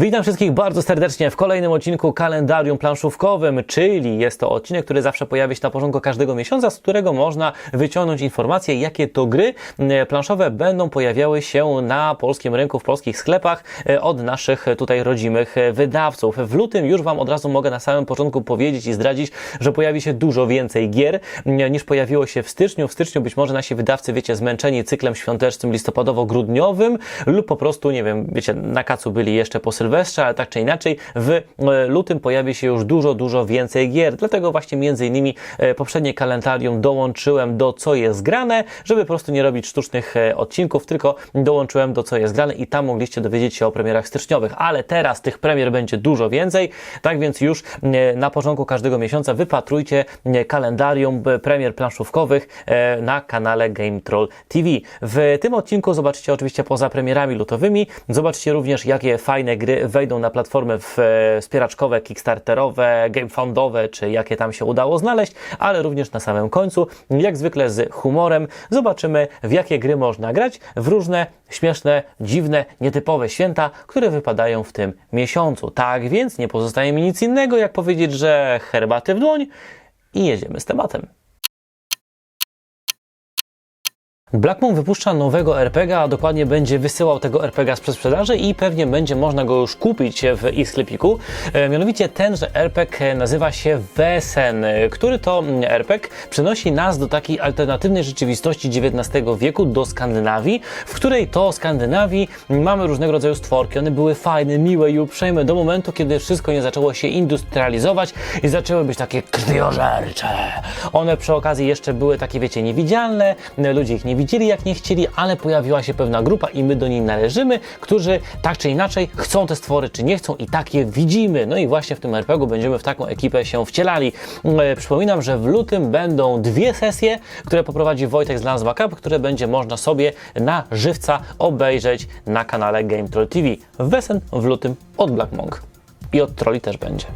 Witam wszystkich bardzo serdecznie w kolejnym odcinku kalendarium planszówkowym, czyli jest to odcinek, który zawsze pojawia się na porządku każdego miesiąca, z którego można wyciągnąć informacje, jakie to gry e, planszowe będą pojawiały się na polskim rynku, w polskich sklepach e, od naszych tutaj rodzimych e, wydawców. W lutym już Wam od razu mogę na samym początku powiedzieć i zdradzić, że pojawi się dużo więcej gier niż pojawiło się w styczniu. W styczniu być może nasi wydawcy, wiecie, zmęczeni cyklem świątecznym listopadowo-grudniowym lub po prostu, nie wiem, wiecie, na kacu byli jeszcze po ale tak czy inaczej w e, lutym pojawi się już dużo, dużo więcej gier. Dlatego właśnie między innymi e, poprzednie kalendarium dołączyłem do co jest grane, żeby po prostu nie robić sztucznych e, odcinków, tylko dołączyłem do co jest grane i tam mogliście dowiedzieć się o premierach styczniowych. Ale teraz tych premier będzie dużo więcej, tak więc już na początku każdego miesiąca wypatrujcie kalendarium premier planszówkowych na kanale Game Troll TV. W tym odcinku zobaczycie oczywiście poza premierami lutowymi, zobaczycie również jakie fajne gry wejdą na platformy e, wspieraczkowe, kickstarterowe, gamefoundowe, czy jakie tam się udało znaleźć, ale również na samym końcu, jak zwykle z humorem, zobaczymy w jakie gry można grać w różne śmieszne, dziwne, nietypowe święta, które wypadają w tym miesiącu. Tak więc nie pozostaje mi nic innego, jak powiedzieć, że herbaty w dłoń i jedziemy z tematem. Blackmoon wypuszcza nowego RPG, a dokładnie będzie wysyłał tego RPG z przedsprzedaży i pewnie będzie można go już kupić w ich sklepiku. E, mianowicie tenże RPG nazywa się Wesen, e, który to mm, RPG przenosi nas do takiej alternatywnej rzeczywistości XIX wieku, do Skandynawii, w której to Skandynawii mamy różnego rodzaju stworki. One były fajne, miłe i uprzejme do momentu, kiedy wszystko nie zaczęło się industrializować i zaczęły być takie krwiożercze. One przy okazji jeszcze były takie, wiecie, niewidzialne, ludzie ich nie widzieli jak nie chcieli, ale pojawiła się pewna grupa i my do niej należymy, którzy tak czy inaczej chcą te stwory, czy nie chcą i tak je widzimy. No i właśnie w tym RPG będziemy w taką ekipę się wcielali. E, Przypominam, że w lutym będą dwie sesje, które poprowadzi Wojtek z Lance Backup, które będzie można sobie na żywca obejrzeć na kanale Game Troll TV. Wesen w lutym od Black Monk. I od Trolli też będzie.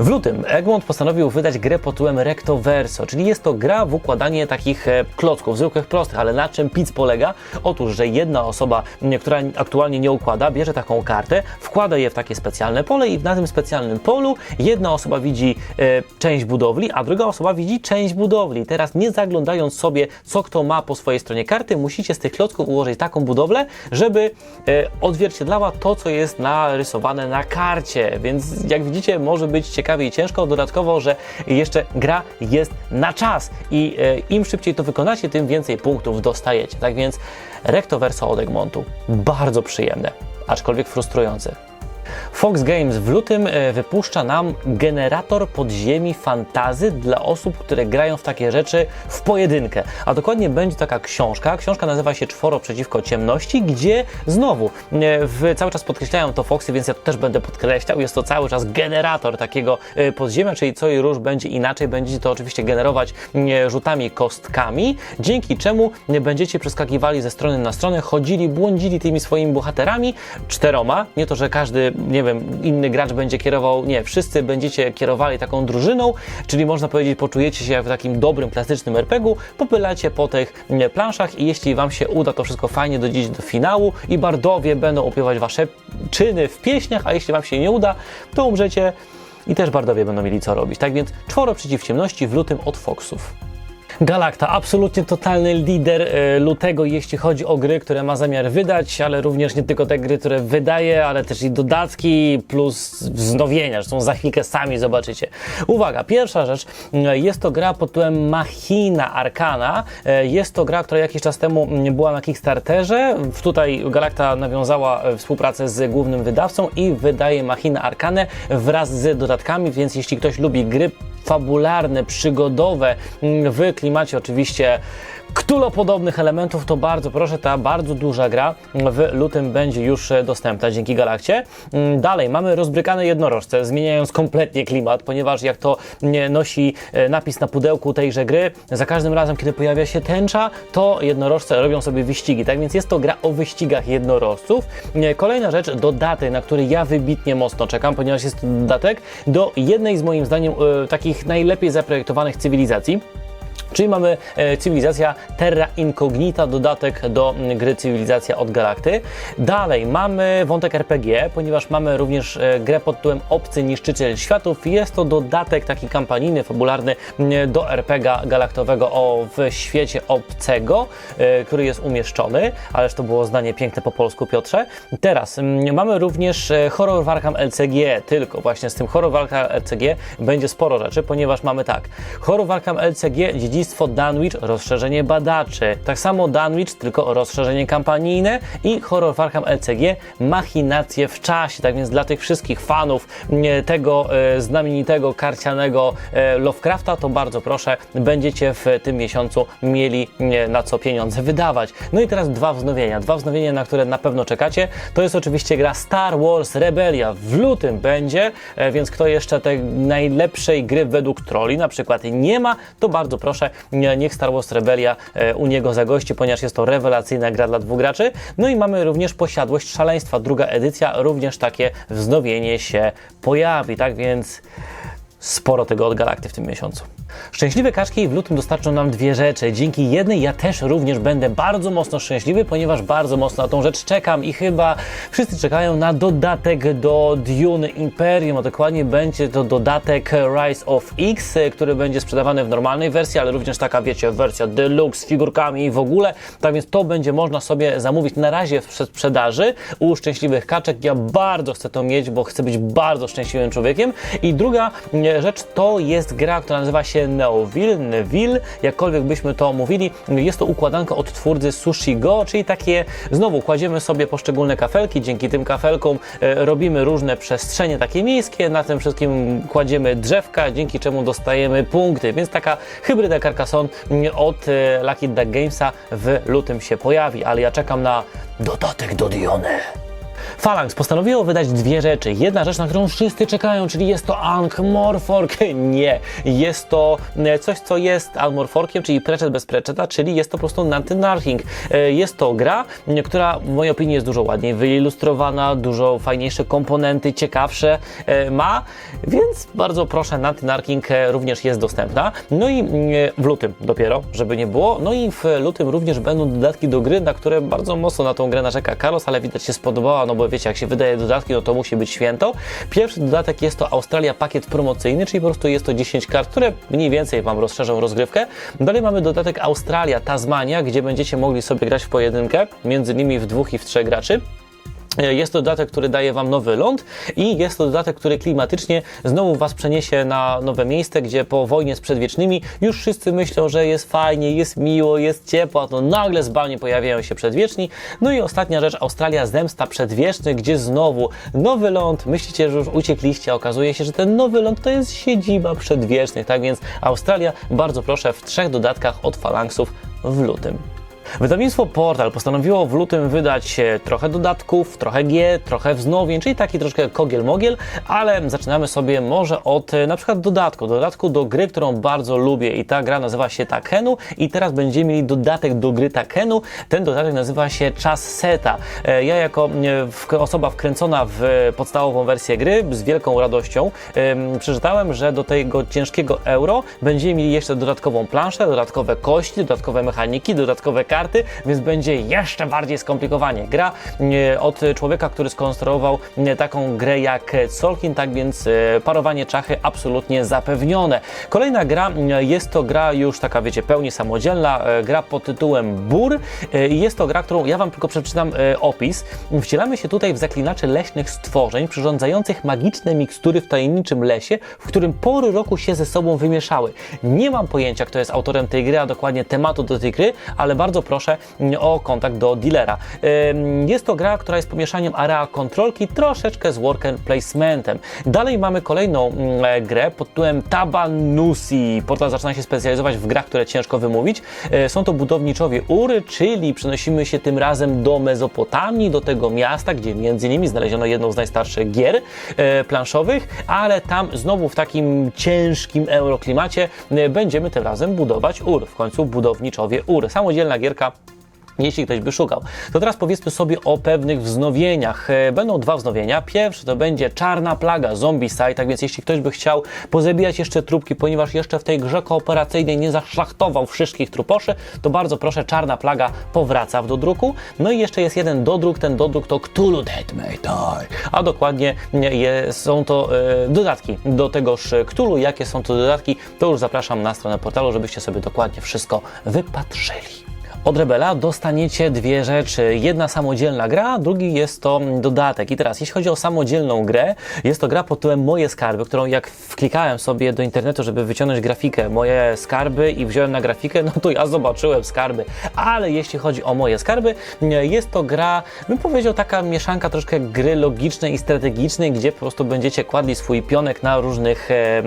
W lutym Egmont postanowił wydać grę pod tytułem Recto Verso, czyli jest to gra w układanie takich e, klocków, zwykłych, prostych, ale na czym PIC polega? Otóż, że jedna osoba, która aktualnie nie układa, bierze taką kartę, wkłada je w takie specjalne pole i na tym specjalnym polu jedna osoba widzi e, część budowli, a druga osoba widzi część budowli. Teraz nie zaglądając sobie, co kto ma po swojej stronie karty, musicie z tych klocków ułożyć taką budowlę, żeby e, odzwierciedlała to, co jest narysowane na karcie. Więc jak widzicie, może być ciekawie i ciężko. Dodatkowo, że jeszcze gra jest na czas i e, im szybciej to wykonacie, tym więcej punktów dostajecie. Tak więc Recto Verso od Egmontu. Bardzo przyjemne, aczkolwiek frustrujące. Fox Games w lutym e, wypuszcza nam generator podziemi fantazy dla osób, które grają w takie rzeczy w pojedynkę. A dokładnie będzie taka książka. Książka nazywa się Czworo przeciwko ciemności, gdzie znowu e, w, cały czas podkreślają to Foxy, więc ja to też będę podkreślał. Jest to cały czas generator takiego e, podziemia, czyli co i róż będzie inaczej. Będziecie to oczywiście generować rzutami kostkami, dzięki czemu będziecie przeskakiwali ze strony na stronę, chodzili, błądzili tymi swoimi bohaterami czteroma. Nie to, że każdy nie wiem, inny gracz będzie kierował, nie, wszyscy będziecie kierowali taką drużyną, czyli można powiedzieć, poczujecie się w takim dobrym, klasycznym RPG-u, popylacie po tych planszach i jeśli Wam się uda to wszystko fajnie dodzieć do finału i bardowie będą opiewać Wasze czyny w pieśniach, a jeśli Wam się nie uda, to umrzecie i też bardowie będą mieli co robić. Tak więc czworo przeciw ciemności w lutym od Foxów. Galacta, absolutnie totalny lider e, lutego, jeśli chodzi o gry, które ma zamiar wydać, ale również nie tylko te gry, które wydaje, ale też i dodatki plus wznowienia, zresztą za chwilkę sami zobaczycie. Uwaga, pierwsza rzecz, e, jest to gra pod tytułem Machina Arcana. E, Jest to gra, która jakiś czas temu mm, była na Kickstarterze. Tutaj Galacta nawiązała współpracę z głównym wydawcą i wydaje Machina Arcane wraz z dodatkami, więc jeśli ktoś lubi gry fabularne, przygodowe, mm, w klimacie oczywiście Ktulopodobnych elementów, to bardzo proszę, ta bardzo duża gra w lutym będzie już e, dostępna dzięki Galakcie. Mm, Dalej mamy rozbrykane jednorożce, zmieniając kompletnie klimat, ponieważ jak to nosi e, napis na pudełku tejże gry, za każdym razem, kiedy pojawia się tęcza, to jednorożce robią sobie wyścigi. Tak więc jest to gra o wyścigach jednorożców. E, Kolejna rzecz, dodatek, na który ja wybitnie mocno czekam, ponieważ jest to dodatek do jednej z moim zdaniem takich najlepiej zaprojektowanych cywilizacji. Czyli mamy e, cywilizacja Terra Incognita, dodatek do gry Cywilizacja od Galakty. Dalej mamy wątek RPG, ponieważ mamy również e, grę pod tytułem Obcy Niszczyciel Światów. Jest to dodatek taki kampanijny, fabularny do RPG galaktowego o, w świecie obcego, e, który jest umieszczony, ależ to było zdanie piękne po polsku, Piotrze. Teraz mamy również horror Warham LCG, tylko właśnie z tym horror Warham LCG będzie sporo rzeczy, ponieważ mamy tak, horror Warham LCG, dziedzictwo Dunwich, rozszerzenie badaczy, tak samo Dunwich, tylko rozszerzenie kampanijne i horror Warham LCG, machinacje w czasie, tak więc dla tych wszystkich fanów mm, tego e, znamienitego, karcianego e, Lovecrafta, to bardzo proszę, będziecie w tym miesiącu mieli na co pieniądze wydawać. No i teraz dwa wznowienia, dwa wznowienia, na które na pewno czekacie, to jest oczywiście gra Star Wars Rebellia, w lutym będzie, e, więc kto jeszcze tej najlepszej gry według troli na przykład nie ma, to bardzo proszę, niech Star Wars Rebellia e, u niego zagości, ponieważ jest to rewelacyjna gra dla dwóch graczy. No i mamy również Posiadłość Szaleństwa, druga edycja, również takie wznowienie się pojawi, tak więc sporo tego od Galakty w tym miesiącu. Szczęśliwe kaczki w lutym dostarczą nam dwie rzeczy. Dzięki jednej ja też również będę bardzo mocno szczęśliwy, ponieważ bardzo mocno na tą rzecz czekam i chyba wszyscy czekają na dodatek do Dune Imperium, a dokładnie będzie to dodatek Rise of X, który będzie sprzedawany w normalnej wersji, ale również taka, wiecie, wersja deluxe z figurkami i w ogóle. Tak więc to będzie można sobie zamówić na razie w przedsprzedaży u szczęśliwych kaczek. Ja bardzo chcę to mieć, bo chcę być bardzo szczęśliwym człowiekiem. I druga e, rzecz. To jest gra, która nazywa się Neoville, Neville, jakkolwiek byśmy to mówili. Jest to układanka od twórcy Sushi Go, czyli takie, znowu kładziemy sobie poszczególne kafelki, dzięki tym kafelkom e, robimy różne przestrzenie takie miejskie, na tym wszystkim kładziemy drzewka, dzięki czemu dostajemy punkty, więc taka hybryda Carcassonne mm, od e, Lucky Duck Gamesa w lutym się pojawi, ale ja czekam na dodatek do Diony. Phalanx postanowiło wydać dwie rzeczy. Jedna rzecz, na którą wszyscy czekają, czyli jest to Ankh-Morfork. Nie, jest to e, coś, co jest Ankh-Morforkiem, czyli Prechet bez Precheta, czyli jest to po prostu Nantenarching. E, Jest to gra, która w mojej opinii jest dużo ładniej wyilustrowana, dużo fajniejsze komponenty, ciekawsze e, ma, więc bardzo proszę, Nantenarching e, również jest dostępna. No i w lutym dopiero, żeby nie było. No i w lutym również będą dodatki do gry, na które bardzo mocno na tą grę narzeka Carlos, ale widać się spodobała, no bo wiecie, jak się wydaje dodatki, no to musi być święto. Pierwszy dodatek jest to Australia pakiet promocyjny, czyli po prostu jest to 10 kart, które mniej więcej Wam rozszerzą rozgrywkę. Dalej mamy dodatek Australia, Tasmania, gdzie będziecie mogli sobie grać w pojedynkę, między nimi w dwóch i w trzech graczy. Jest to dodatek, który daje Wam nowy ląd i jest to dodatek, który klimatycznie znowu Was przeniesie na nowe miejsce, gdzie po wojnie z przedwiecznymi już wszyscy myślą, że jest fajnie, jest miło, jest ciepło, a to nagle z bani pojawiają się przedwieczni. No i ostatnia rzecz, Australia Zemsta Przedwieczny, gdzie znowu nowy ląd, myślicie, że już uciekliście, okazuje się, że ten nowy ląd to jest siedziba przedwiecznych, tak więc Australia, bardzo proszę, w trzech dodatkach od Falanksów w lutym. Wydawnictwo Portal postanowiło w lutym wydać e, trochę dodatków, trochę G, trochę wznowień, czyli taki troszkę kogiel-mogiel, ale zaczynamy sobie może od e, na przykład dodatku, dodatku do gry, którą bardzo lubię i ta gra nazywa się Takenu i teraz będziemy mieli dodatek do gry Takenu, ten dodatek nazywa się Czas Seta. E, Ja jako osoba wkręcona w podstawową wersję gry z wielką radością em, przeczytałem, że do tego ciężkiego euro będziemy mieli jeszcze dodatkową planszę, dodatkowe kości, dodatkowe mechaniki, dodatkowe karty, więc będzie jeszcze bardziej skomplikowanie. Gra e, od człowieka, który skonstruował e, taką grę jak Solkin, tak więc e, parowanie czachy absolutnie zapewnione. Kolejna gra jest to gra już taka, wiecie, pełni samodzielna, gra pod tytułem Bur jest to gra, którą ja Wam tylko przeczytam opis. Wcielamy się tutaj w zaklinaczy leśnych stworzeń, przyrządzających magiczne mikstury w tajemniczym lesie, w którym pory roku się ze sobą wymieszały. Nie mam pojęcia, kto jest autorem tej gry, a dokładnie tematu do tej gry, ale bardzo proszę o kontakt do dealera. Jest to gra, która jest pomieszaniem area kontrolki troszeczkę z worker placementem. Dalej mamy kolejną mm, e, grę pod tytułem Tabanusi. Portal zaczyna się specjalizować w grach, które ciężko wymówić. E, Są to budowniczowie Ury, czyli przenosimy się tym razem do Mezopotamii, do tego miasta, gdzie między innymi znaleziono jedną z najstarszych gier e, planszowych, ale tam znowu w takim ciężkim euroklimacie będziemy tym razem budować Ur. W końcu budowniczowie Ur. Samodzielna gierka jeśli ktoś by szukał. To teraz powiedzmy sobie o pewnych wznowieniach. E, Będą dwa wznowienia. Pierwszy to będzie Czarna Plaga Zombie Site, tak więc jeśli ktoś by chciał pozabijać jeszcze trupki, ponieważ jeszcze w tej grze kooperacyjnej nie zaszlachtował wszystkich truposzy, to bardzo proszę, Czarna Plaga powraca w dodruku. No i jeszcze jest jeden dodruk, ten dodruk to Cthulhu Dead May Die, a dokładnie nie, je, są to e, dodatki do tegoż Cthulhu. Jakie są to dodatki, to już zapraszam na stronę portalu, żebyście sobie dokładnie wszystko wypatrzyli. Od Rebela dostaniecie dwie rzeczy. Jedna samodzielna gra, drugi jest to dodatek. I teraz, jeśli chodzi o samodzielną grę, jest to gra pod tytułem Moje Skarby, którą jak wklikałem sobie do internetu, żeby wyciągnąć grafikę Moje Skarby i wziąłem na grafikę, no to ja zobaczyłem skarby. Ale jeśli chodzi o Moje Skarby, jest to gra, bym powiedział, taka mieszanka troszkę gry logicznej i strategicznej, gdzie po prostu będziecie kładli swój pionek na różnych e, m,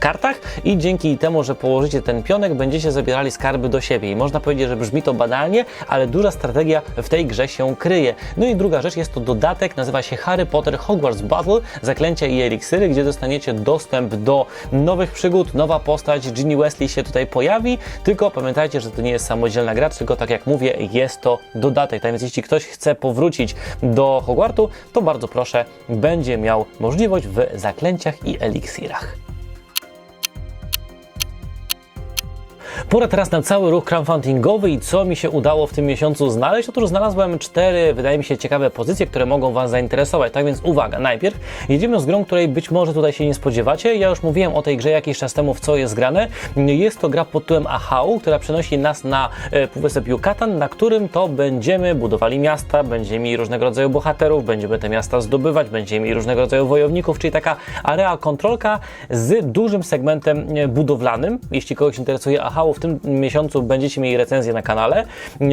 kartach i dzięki temu, że położycie ten pionek, będziecie zabierali skarby do siebie. I można powiedzieć, że brzmi to banalnie, ale duża strategia w tej grze się kryje. No i druga rzecz jest to dodatek, nazywa się Harry Potter Hogwarts Battle, zaklęcia i eliksiry, gdzie dostaniecie dostęp do nowych przygód, nowa postać, Ginny Wesley się tutaj pojawi, tylko pamiętajcie, że to nie jest samodzielna gra, tylko tak jak mówię, jest to dodatek. Tak więc jeśli ktoś chce powrócić do Hogwartu, to bardzo proszę, będzie miał możliwość w zaklęciach i eliksirach. Pora teraz na cały ruch crowdfundingowy i co mi się udało w tym miesiącu znaleźć? Otóż znalazłem cztery, wydaje mi się, ciekawe pozycje, które mogą Was zainteresować. Tak więc uwaga, najpierw jedziemy z grą, której być może tutaj się nie spodziewacie. Ja już mówiłem o tej grze jakiś czas temu, w co jest grane. Jest to gra pod tytułem Ahau, która przenosi nas na e, Półwysep Yucatan, na którym to będziemy budowali miasta, będziemy mieli różnego rodzaju bohaterów, będziemy te miasta zdobywać, będziemy mieli różnego rodzaju wojowników, czyli taka area kontrolka z dużym segmentem e, budowlanym. Jeśli kogoś interesuje Ahau, w tym miesiącu będziecie mieli recenzję na kanale.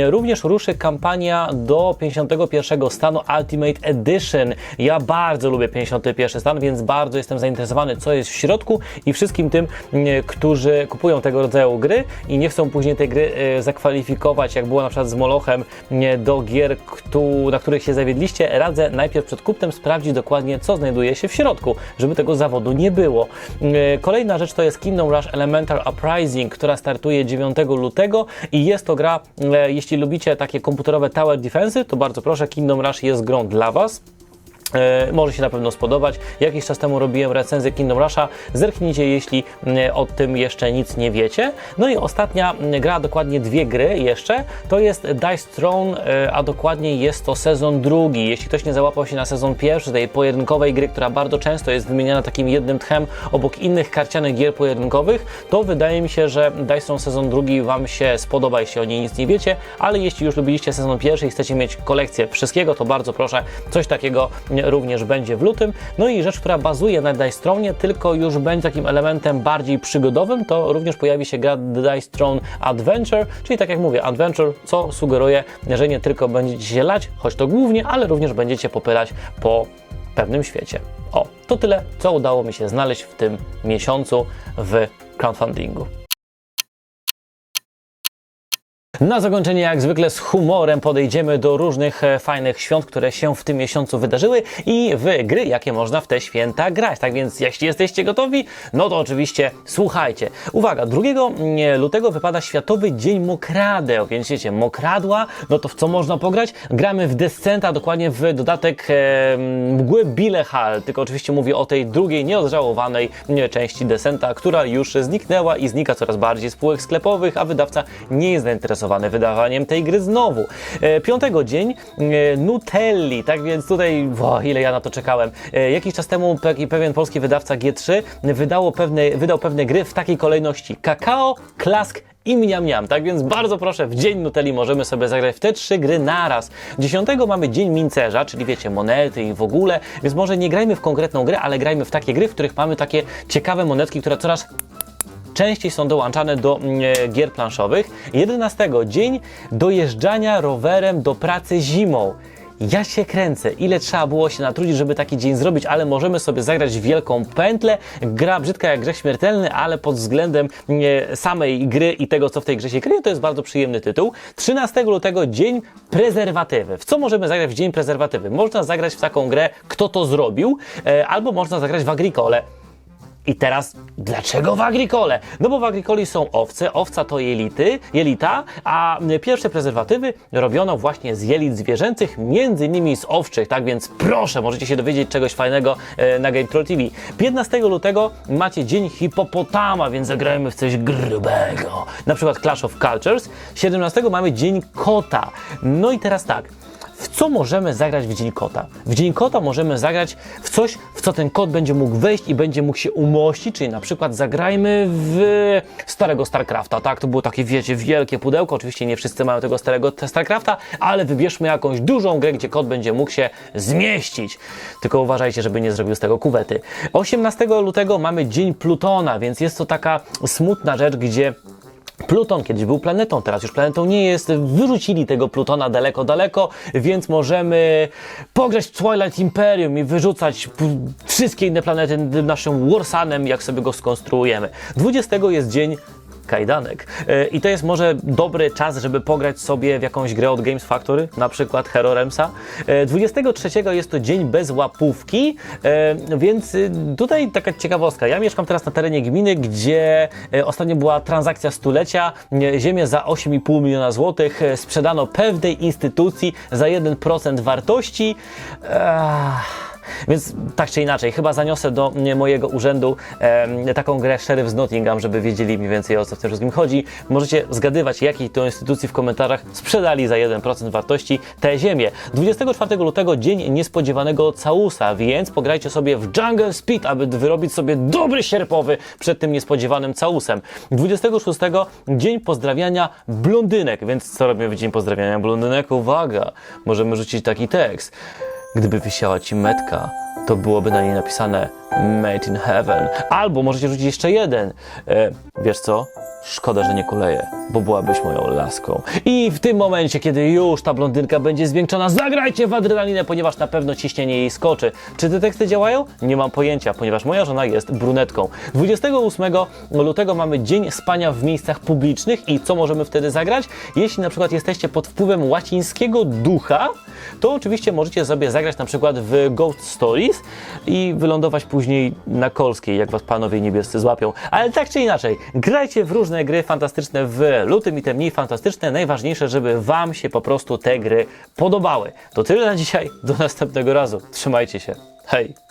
Również ruszy kampania do 51 stanu Ultimate Edition. Ja bardzo lubię 51 stan, więc bardzo jestem zainteresowany, co jest w środku i wszystkim tym, którzy kupują tego rodzaju gry i nie chcą później tej gry e, zakwalifikować, jak było na przykład z Molochem, do gier, na których się zawiedliście, radzę najpierw przed kupnem sprawdzić dokładnie, co znajduje się w środku, żeby tego zawodu nie było. E, Kolejna rzecz to jest Kingdom Rush Elemental Uprising, która startuje 9 lutego i jest to gra, e, jeśli lubicie takie komputerowe Tower Defense, to bardzo proszę, Kingdom Rush jest grą dla Was. E, może się na pewno spodobać. Jakiś czas temu robiłem recenzję Kingdom Rusha. Zerknijcie, jeśli e, o tym jeszcze nic nie wiecie. No i ostatnia m, gra, dokładnie dwie gry jeszcze, to jest Dice Throne, e, a dokładnie jest to sezon drugi. Jeśli ktoś nie załapał się na sezon pierwszy tej pojedynkowej gry, która bardzo często jest wymieniana takim jednym tchem obok innych karcianych gier pojedynkowych, to wydaje mi się, że Dice Throne sezon drugi Wam się spodoba, jeśli o niej nic nie wiecie, ale jeśli już lubiliście sezon pierwszy i chcecie mieć kolekcję wszystkiego, to bardzo proszę, coś takiego również będzie w lutym. No i rzecz, która bazuje na Dice Throne, tylko już będzie takim elementem bardziej przygodowym, to również pojawi się gra Dice Throne Adventure, czyli tak jak mówię, Adventure, co sugeruje, że nie tylko będziecie się lać, choć to głównie, ale również będziecie popylać po pewnym świecie. O, to tyle, co udało mi się znaleźć w tym miesiącu w crowdfundingu. Na zakończenie, jak zwykle, z humorem podejdziemy do różnych e, fajnych świąt, które się w tym miesiącu wydarzyły i w gry, jakie można w te święta grać. Tak więc, jeśli jesteście gotowi, no to oczywiście słuchajcie. Uwaga, 2 mm, lutego wypada Światowy Dzień Mokradeł, więc wiecie, mokradła, no to w co można pograć? Gramy w Descenta, dokładnie w dodatek e, mgły Bilehal, tylko oczywiście mówię o tej drugiej, nieodżałowanej mm, części Descenta, która już zniknęła i znika coraz bardziej z półek sklepowych, a wydawca nie jest zainteresowany wydawaniem tej gry znowu. E, piątego dzień e, Nutelli, tak więc tutaj, wo, ile ja na to czekałem. E, jakiś czas temu taki pewien polski wydawca G3 wydało pewne, wydał pewne gry w takiej kolejności. Kakao, Klask i Mniam Mniam. Tak więc bardzo proszę, w dzień Nutelli możemy sobie zagrać w te trzy gry naraz. 10 mamy dzień mincerza, czyli wiecie, monety i w ogóle, więc może nie grajmy w konkretną grę, ale grajmy w takie gry, w których mamy takie ciekawe monetki, które coraz częściej są dołączane do mm, e, gier planszowych. 11 dzień dojeżdżania rowerem do pracy zimą. Ja się kręcę, ile trzeba było się natrudzić, żeby taki dzień zrobić, ale możemy sobie zagrać wielką pętlę. Gra brzydka jak grzech śmiertelny, ale pod względem e, samej gry i tego, co w tej grze się kryje, to jest bardzo przyjemny tytuł. 13 lutego dzień prezerwatywy. W co możemy zagrać w dzień prezerwatywy? Można zagrać w taką grę, kto to zrobił, e, albo można zagrać w agrikole. I teraz, dlaczego w agrikole? No bo w agrikoli są owce, owca to jelity, jelita, a pierwsze prezerwatywy robiono właśnie z jelit zwierzęcych, między innymi z owczych, tak więc proszę, możecie się dowiedzieć czegoś fajnego e, na Game Troll TV. 15 lutego macie Dzień Hipopotama, więc zagrajmy w coś grubego, na przykład Clash of Cultures. 17 mamy Dzień Kota. No i teraz tak, w co możemy zagrać w Dzień Kota? W Dzień Kota możemy zagrać w coś, w co ten kot będzie mógł wejść i będzie mógł się umościć, czyli na przykład zagrajmy w starego StarCrafta, tak? To było takie, wiecie, wielkie pudełko, oczywiście nie wszyscy mają tego starego StarCrafta, ale wybierzmy jakąś dużą grę, gdzie kot będzie mógł się zmieścić. Tylko uważajcie, żeby nie zrobił z tego kuwety. 18 lutego mamy Dzień Plutona, więc jest to taka smutna rzecz, gdzie Pluton kiedyś był planetą, teraz już planetą nie jest. Wyrzucili tego Plutona daleko, daleko, więc możemy pograć w Twilight Imperium i wyrzucać wszystkie inne planety naszym Warsanem, jak sobie go skonstruujemy. 20 jest dzień kajdanek. E, I to jest może dobry czas, żeby pograć sobie w jakąś grę od Games Factory, na przykład Hero Remsa. E, 23 jest to dzień bez łapówki, e, więc tutaj taka ciekawostka. Ja mieszkam teraz na terenie gminy, gdzie e, ostatnio była transakcja stulecia. E, Ziemię za 8,5 miliona złotych e, sprzedano pewnej instytucji za 1% wartości. Ech. Więc tak czy inaczej, chyba zaniosę do mojego urzędu em, taką grę Sheriff z Nottingham, żeby wiedzieli mniej więcej o co w tym wszystkim chodzi. Możecie zgadywać, jakiej to instytucji w komentarzach sprzedali za 1% wartości tę ziemię. 24 lutego dzień niespodziewanego całusa, więc pograjcie sobie w Jungle Speed, aby wyrobić sobie dobry sierpowy przed tym niespodziewanym całusem. 26 dzień pozdrawiania blondynek, więc co robimy w dzień pozdrawiania blondynek? Uwaga, możemy rzucić taki tekst. Gdyby wisiała ci metka, to byłoby na niej napisane Made in Heaven. Albo możecie rzucić jeszcze jeden. E, wiesz co? Szkoda, że nie kuleje, bo byłabyś moją laską. I w tym momencie, kiedy już ta blondynka będzie zwiększona, zagrajcie w adrenalinę, ponieważ na pewno ciśnienie jej skoczy. Czy te teksty działają? Nie mam pojęcia, ponieważ moja żona jest brunetką. 28 lutego mamy Dzień Spania w miejscach publicznych i co możemy wtedy zagrać? Jeśli na przykład jesteście pod wpływem łacińskiego ducha, to oczywiście możecie sobie zagrać na przykład w Ghost Stories i wylądować później na Kolskiej, jak was panowie niebiescy złapią. Ale tak czy inaczej, grajcie w różne gry fantastyczne w lutym i te mniej fantastyczne. Najważniejsze, żeby wam się po prostu te gry podobały. To tyle na dzisiaj, do następnego razu. Trzymajcie się. Hej!